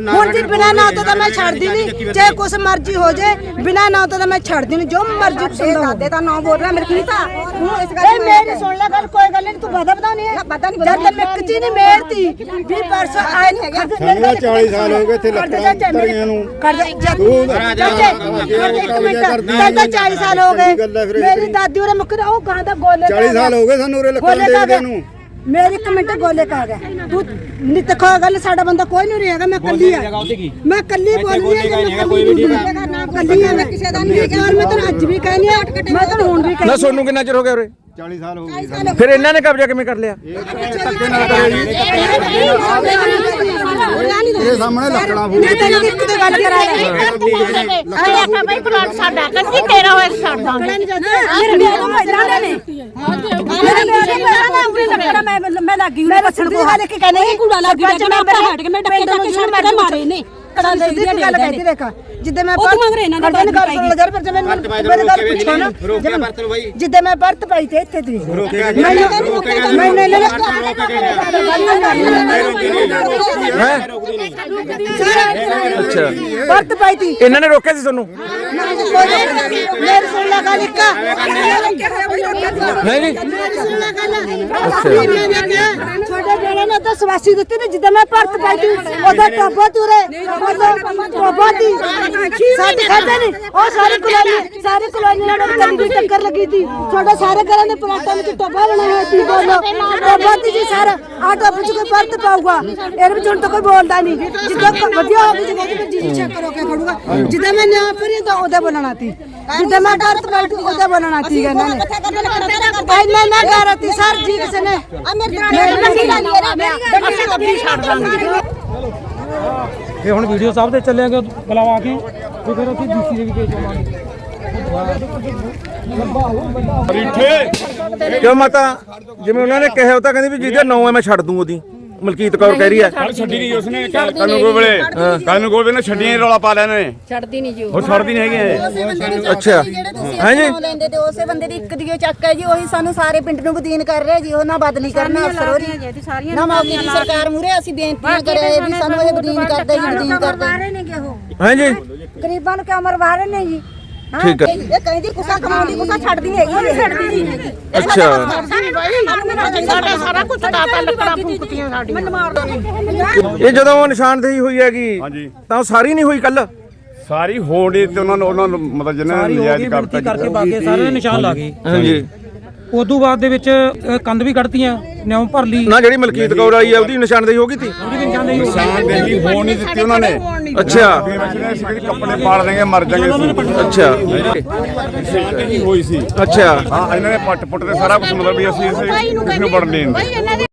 ਹੁਣ ਜੀ ਬਿਨਾ ਨਾ ਤੋਂ ਤਾਂ ਮੈਂ ਛੱਡਦੀ ਨਹੀਂ ਚਾਹੇ ਕੁਛ ਮਰਜ਼ੀ ਹੋ ਜੇ ਬਿਨਾ ਨਾ ਤੋਂ ਤਾਂ ਮੈਂ ਛੱਡਦੀ ਨਹੀਂ। ਜੋ ਮਰਜ਼ੀ ਪਸੰਦ ਹੋ ਦਾਦੇ ਤਾਂ ਨੋ ਬੋਲ ਰਿਹਾ ਮੇਰੇ ਕੀ ਤਾਂ ਹੁਣ ਇਸ ਗੱਲ ਮੇਰੀ ਸੁਣ ਲੈ ਗੱਲ ਕੋਈ ਗੱਲ ਨਹੀਂ ਤੂੰ ਵਾਦਾ ਬਤਾ ਨਹੀਂ। ਪਤਾ ਨਹੀਂ ਜਦ ਤੱਕ ਕੱਚੀ ਨਹੀਂ ਮੇਰਤੀ ਵੀ ਪਰਸੋਂ ਆਏ ਨਹੀਂ ਹੈਗਾ। ਸਾਨੂੰ 40 ਸਾਲ ਹੋ ਗਏ ਇੱਥੇ ਲੱਕੜਾਂ ਧਰੀਆਂ ਨੂੰ ਕਰ ਜਾ। ਇੱਕ ਮਿੰਟ। ਤਾਂ 40 ਸਾਲ ਹੋ ਗਏ। ਮੇਰੀ ਦਾਦੀ ਉਹਨੇ ਮੁੱਕਰ ਉਹ ਗਾਂ ਦਾ ਗੋਲੇ 40 ਸਾਲ ਹੋ ਗਏ ਸਾਨੂੰ ਉਰੇ ਲੱਕੜਾਂ ਗੋਲੇ ਕਾ ਨੂੰ। ਮੇਰੀ ਇੱਕ ਮਿੰਟ ਗੋਲੇ ਕਾ ਗਿਆ ਤੂੰ ਨਿਤ ਖਾ ਗੱਲ ਸਾਡਾ ਬੰਦਾ ਕੋਈ ਨਹੀਂ ਰਹੇਗਾ ਮੈਂ ਕੱਲੀ ਆ। ਮੈਂ ਕੱਲੀ ਬੋਲਦੀ ਆ ਜੇ ਮੈਂ ਕੱਲੀ ਨਹੀਂ ਕੱਲੀ ਆ ਮੈਂ ਕਿਸੇ ਦਾ ਨਹੀਂ ਯਾਰ ਮੈਂ ਤੈਨੂੰ ਅੱਜ ਵੀ ਕਹਿੰਦੀ ਆ ਮੈਂ ਤੈਨੂੰ ਹੁਣ ਵੀ ਨਾ ਕਹਿੰਦੀ ਸੋਨੂੰ ਕਿੰਨਾ ਚਿਰ ਹੋ ਗਿਆ ਉਰੇ? 40 ਸਾਲ ਹੋ ਗਏ। ਫਿਰ ਇਹਨਾਂ ਨੇ ਕਬਜ਼ਾ ਕਿਵੇਂ ਕਰ ਲਿਆ? ਧੱਕੇ ਨਾਲ ਕਰਿਆ ਜੀ। ਇਹ ਸਾਹਮਣੇ ਲੱਕੜਾਂ ਫੂਕ ਮੈਂ ਤੈਨੂੰ ਇੱਕ ਤੇ ਗੱਲ ਕਰਾ ਮੇਰੇ ਵਿਆਹ ਤੋਂ ਪਹਿਲਾਂ ਦੇ ਨੇ ਮੇਰੇ ਵਿਆਹ ਤੋਂ ਪਹਿਲਾਂ ਦਾ ਉਂਗਲੀ ਲੱਗਣਾ ਮੈਂ ਮੈਂ ਲੱਗੀ ਉਹਨੇ ਪਛਣ ਕੋ ਹਾਲੇ ਕੀ ਕਹਿੰਦੇ ਕੁੜਾ ਲੱਗੀ ਮੈਂ ਮੈਂ ਹਟ ਕੇ ਮੈਂ ਡੱਕੇ ਡੱਕੇ ਛੜ ਮੈਂ ਮਾਰੇ ਨੇ ਕੜਾ ਦੇ ਦੀ ਗੱਲ ਕਹਿੰਦੀ ਦੇਖਾ ਜਿੱਦੇ ਮੈਂ ਉਹ ਤੂੰ ਮੰਗ ਰਿਹਾ ਇਹਨਾਂ ਦੀ ਗੱਲ ਕਰ ਸੁਣ ਜਰ ਫਿਰ ਜੇ ਮੈਨੂੰ ਮੇਰੀ ਗੱਲ ਪੁੱਛੋ ਨਾ ਰੋਕਿਆ ਵਰਤ ਲਓ ਬਾਈ। ਜਿੱਦੇ ਮੈਂ ਵਰਤ ਪਾਈ ਤੇ ਇੱਥੇ ਮੈਂ ਨਹੀਂ ਲੈ ਅੱਛਾ। ਵਰਤ ਪਾਈ ਤੀ। ਇਹਨਾਂ ਨੇ ਰੋਕਿਆ ਸੀ ਤੁਹਾਨੂੰ? ਮੇਰੀ ਸੁਣ ਲੈ ਗੱਲ ਇੱਕ। ਨਹੀਂ ਨਹੀਂ ਸੁਣ ਲੈ ਗੱਲ। ਜਿਹੜੇ ਨੇ ਤਾਂ ਸਵਾਸੀ ਦਿੱਤੀ ਨੇ ਜਿੱਦਾਂ ਮੈਂ ਭਰਤ ਪਾਈ ਤੀ ਉਹਦਾ ਟੋਪਾ ਤੁਰੇ। ਟੋਪਾਤੀ ਸਾਡੇ ਖਾਤੇ ਨੇ ਉਹ ਸਾਰੀ ਕਲੋਨੀ ਸਾਰੀ ਕਲੋਨੀ ਨਾਲ ਗਲੀ ਦੀ ਟੱਕਰ ਲੱਗੀ ਸੀ ਤੁਹਾਡੇ ਸਾਰੇ ਘਰਾਂ ਦੇ ਪਲਾਟਾਂ ਵਿੱਚ ਟੋਪਾ ਬਣਾ ਹੋਇਆ ਸੀ ਬੋਲੋ ਟੋਪਾਤੀ ਜੀ ਸਰ ਆ ਟੋਪ ਚ ਕੋਈ ਪਰਤ ਪਾਊਗਾ ਇਹਦੇ ਵਿੱਚ ਹੁਣ ਤਾਂ ਕੋਈ ਬੋਲਦਾ ਨਹੀਂ ਜਿੱਦਾਂ ਵਧੀਆ ਹੋ ਗਈ ਤੇ ਜੀ ਜੀ ਚੈੱਕ ਕਰੋ ਕੇ ਖੜੂਗਾ ਜਿੱਦਾਂ ਮੈਂ ਨਿਆਂ ਪਰੀ ਤਾਂ ਉਹਦੇ ਬੋਲਣਾ ਸੀ ਜਿੱਦਾਂ ਮੈਂ ਡਰਤ ਬੈਠੂ ਉਹਦੇ ਬੋਲਣਾ ਸੀ ਇਹਨਾਂ ਨੇ ਇੰਨਾ ਨਾ ਕਰਤੀ ਸਰ ਜੀ ਕਿਸੇ ਨੇ ਇਹ ਹੁਣ ਵੀਡੀਓ ਸਾਹਿਬ ਤੇ ਚੱਲਿਆਗੇ ਬੁਲਾਵਾ ਕੇ ਤੇ ਫਿਰ ਅਸੀਂ ਡੀਸੀ ਦੇ ਵੀ ਭੇਜ ਆਵਾਂਗੇ ਕਿਉਂ ਮਾਤਾ? ਜਿਵੇਂ ਉਹਨਾਂ ਨੇ ਕਿਹਾ ਉਹ ਤਾਂ ਕਹਿੰਦੀ ਵੀ ਜਿਹਦੇ ਨਾਂ ਹੈ ਮੈਂ ਛੱਡ ਦੂੰ ਉਹਦੀ। ਮਲਕੀਤ ਕੌਰ ਕਹਿ ਰਹੀ ਹੈ। ਕੱਲ ਛੱਡੀ ਨਹੀਂ ਉਸਨੇ ਕਾਨੂੰ ਕੋਲ ਵੇਲੇ। ਕਾਨੂੰ ਕੋਲ ਵੇਲੇ ਛੱਡੀਆਂ ਹੀ ਰੌਲਾ ਪਾ ਲੈਣੇ ਨੇ ਛੱਡਦੀ ਨਹੀਂ ਜੀ ਉਹ। ਛੱਡਦੀ ਨਹੀਂ ਹੈਗੇ ਅੱਛਾ। ਜਿਹੜੇ ਤੁਸੀਂ ਹਾਂਜੀ। ਨਾਮ ਲੈਂਦੇ ਤੇ ਉਸੇ ਬੰਦੇ ਦੀ ਇੱਕ ਦੀ ਚੱਕ ਹੈ ਜੀ ਉਹੀ ਸਾਨੂੰ ਸਾਰੇ ਪਿੰਡ ਨੂੰ ਬਦੀਨ ਕਰ ਰਿਹਾ ਜੀ ਉਹ ਨਾ ਬਦਲੀ ਕਰਨਾ ਅਫਸਰ ਹੋਰੀ ਨਾ ਮੌਕੇ ਦੀ ਸਰਕਾਰ ਮੂਰੇ ਅਸੀਂ ਬੇਨਤੀਆਂ ਕਰਿਆ ਵੀ ਸਾਨੂੰ ਇਹ ਬਦੀਨ ਕਰਦਾ ਜੀ ਬਦੀਨ ਕਰਦਾ। ਹਾਂਜੀ ਗਰੀਬਾਂ ਨੂੰ ਕਿਉਂ ਮਰਵਾ ਰਹੇ ਨੇ ਜੀ? ਠੀਕ ਹੈ। ਇਹ ਕਹਿੰਦੀ ਕੁਸਾ ਕਮਾਉਂਦੀ ਕੁਸਾ ਛੱਡਦੀ ਨਹੀਂ ਹੈਗੀ ਛੱਡਦੀ ਨਹੀਂ ਹੈਗੀ ਅੱਛਾ। ਸਾਡਾ ਸਾਰਾ ਕੁਝ ਦਾਤਾ ਲੱਕੜਾਂ ਫੂਕਤੀਆਂ ਸਾਡੀਆਂ। ਮੈਨੂੰ ਮਾਰ ਇਹ ਜਦੋਂ ਨਿਸ਼ਾਨਦੇਹੀ ਹੋਈ ਹੈਗੀ ਹਾਂਜੀ। ਤਾਂ ਉਹ ਸਾਰੀ ਨਹੀਂ ਹੋਈ ਕੱਲ ਸਾਰੀ ਹੋਣੀ ਤੇ ਉਹਨਾਂ ਨੂੰ ਉਹਨਾਂ ਨੂੰ ਮਤਲਬ ਜਿਹਨਾਂ ਨੇ ਸਾਰੀ ਹੋ ਨਜਾਇਜ਼ ਗਈ ਕਰਤਾ ਕਰਕੇ ਬਾਗੇ ਸਾਰੇ ਨਿਸ਼ਾਨ ਲਾ ਗਏ ਹਾਂਜੀ। ਉਦੋਂ ਬਾਅਦ ਦੇ ਵਿੱਚ ਅ, ਕੰਧ ਵੀ ਕੱਢਤੀਆਂ ਨਿਉ ਭਰ ਲਈ। ਨਾ ਜਿਹੜੀ ਮਲਕੀਤ ਕੌਰ ਆਈ ਹੈ ਉਹਦੀ ਨਿਸ਼ਾਨਦੇਹੀ ਹੋ ਗਈ। ਤੀ ਨਿਸ਼ਾਨਦੇਹੀ ਹੋਣ ਨਹੀਂ ਦਿੱਤੀ ਉਹਨਾਂ ਨੇ। ਅੱਛਾ। ਫਿਰ ਅਸੀਂ ਅਸੀਂ ਕਿਹੜੇ ਕੱਪੜੇ ਪਾੜ ਦੇਂਗੇ ਮਰ ਜਾਾਂਗੇ ਅਸੀਂ। ਅੱਛਾ। ਨਿਸ਼ਾਨਦੇਹੀ ਹੋਈ ਸੀ। ਅੱਛਾ। ਹਾਂ ਇਹਨਾਂ ਨੇ ਪੱਟ ਪੁੱਟ ਤੇ ਸਾਰਾ ਕੁਝ ਮਤਲਬ ਵੀ ਅਸੀਂ ਇਸ ਨੂੰ ਵੜ ਲੈਣ